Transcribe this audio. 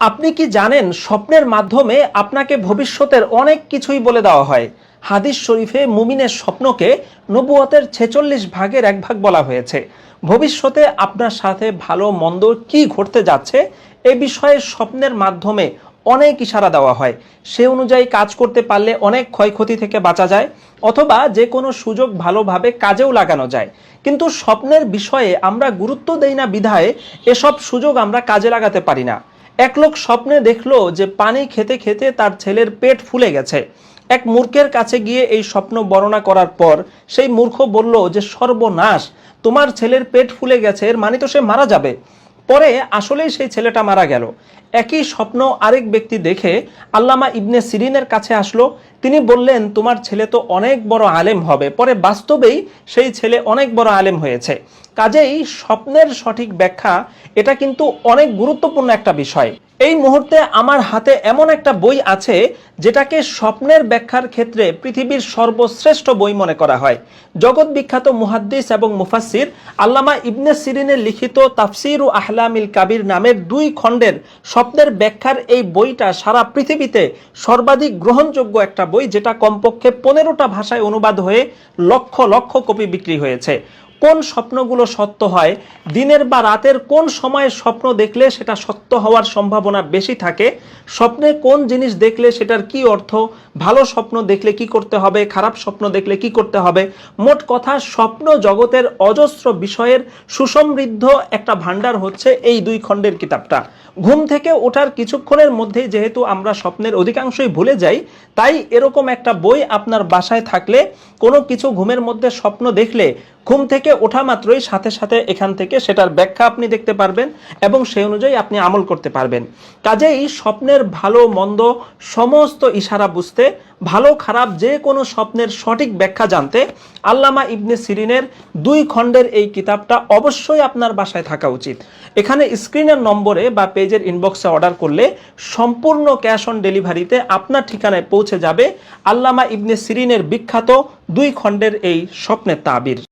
আপনি কি জানেন স্বপ্নের মাধ্যমে আপনাকে ভবিষ্যতের অনেক কিছুই বলে দেওয়া হয়? হাদিস শরীফে মুমিনের স্বপ্নকে নবুয়তের ছেচল্লিশ ভাগের এক ভাগ বলা হয়েছে। ভবিষ্যতে আপনার সাথে ভালো মন্দ কি ঘটতে যাচ্ছে এ বিষয়ে স্বপ্নের মাধ্যমে অনেক ইশারা দেওয়া হয়। সে অনুযায়ী কাজ করতে পারলে অনেক ক্ষয়ক্ষতি থেকে বাঁচা যায় অথবা যে কোনো সুযোগ ভালোভাবে কাজেও লাগানো যায়। কিন্তু স্বপ্নের বিষয়ে আমরা গুরুত্ব দেই না বিধায় এসব সুযোগ আমরা কাজে লাগাতে পারি না। এক লোক স্বপ্নে দেখল যে পানি খেতে খেতে তার ছেলের পেট ফুলে গেছে। এক মূর্খের কাছে গিয়ে এই স্বপ্ন বর্ণনা করার পর সেই মূর্খ বলল যে, সর্বনাশ, তোমার ছেলের পেট ফুলে গেছে, এর মানে তো সে মারা যাবে। পরে আসলেই সেই ছেলেটা মারা গেল। একই স্বপ্ন আরেক ব্যক্তি দেখে আল্লামা ইবনে সিরিনের কাছে আসলো। তিনি বললেন, তোমার ছেলে তো অনেক বড় আলেম হবে। পরে বাস্তবেই সেই ছেলে অনেক বড় আলেম হয়েছে। কাজেই স্বপ্নের সঠিক ব্যাখ্যা, এটা কিন্তু অনেক গুরুত্বপূর্ণ একটা বিষয়। এই মুহূর্তে আমার হাতে এমন একটা বই আছে যেটাকে স্বপ্নের ব্যাখ্যার ক্ষেত্রে পৃথিবীর সর্বশ্রেষ্ঠ বই মনে করা হয়। জগৎ বিখ্যাত মুহাদ্দিস এবং মুফাসির আল্লামা ইবনে সিরিনের লিখিত তাফসির ও আহলামিল কাবির নামের দুই খণ্ডের স্বপ্নের ব্যাখ্যার এই বইটা সারা পৃথিবীতে সর্বাধিক গ্রহণযোগ্য একটা বই, যেটা কমপক্ষে পনেরোটা ভাষায় অনুবাদ হয়ে লক্ষ লক্ষ কপি বিক্রি হয়েছে। কোন স্বপ্নগুলো সত্য হয়? দিনের বা রাতের কোন সময়ে স্বপ্ন দেখলে সেটা সত্য হওয়ার সম্ভাবনা বেশি থাকে? স্বপ্নে কোন জিনিস দেখলে সেটার কি অর্থ? ভালো স্বপ্ন দেখলে কি করতে হবে? খারাপ স্বপ্ন দেখলে কি করতে হবে? মোট কথা, স্বপ্ন জগতের অজস্র বিষয়ের সুসমৃদ্ধ একটা ভাণ্ডার হচ্ছে এই দুই খণ্ডের কিতাবটা। ঘুম থেকে ওঠার কিছুক্ষণের মধ্যেই যেহেতু আমরা স্বপ্নের অধিকাংশই ভুলে যাই, তাই এরকম একটা বই আপনার বাসায় থাকলে কোনো কিছু ঘুমের মধ্যে স্বপ্ন দেখলে ঘুম থেকে ওঠা মাত্রই সাথে সাথে এখান থেকে সেটার ব্যাখ্যা আপনি দেখতে পারবেন এবং সেই অনুযায়ী আপনি আমল করতে পারবেন। কাজেই স্বপ্নের ভালো, মন্দ সমস্ত ইশারা বুঝতে, ভালো, খারাপ যে কোনো স্বপ্নের সঠিক ব্যাখ্যা জানতে আল্লামা ইবনে সিরিনের দুই খণ্ডের এই কিতাবটা অবশ্যই আপনার বাসায় থাকা উচিত। এখানে স্ক্রিনের নম্বরে বা পেজের ইনবক্সে অর্ডার করলে সম্পূর্ণ ক্যাশ অন ডেলিভারিতে আপনার ঠিকানায় পৌঁছে যাবে আল্লামা ইবনে সিরিনের বিখ্যাত দুই খণ্ডের এই স্বপ্নের তাবির।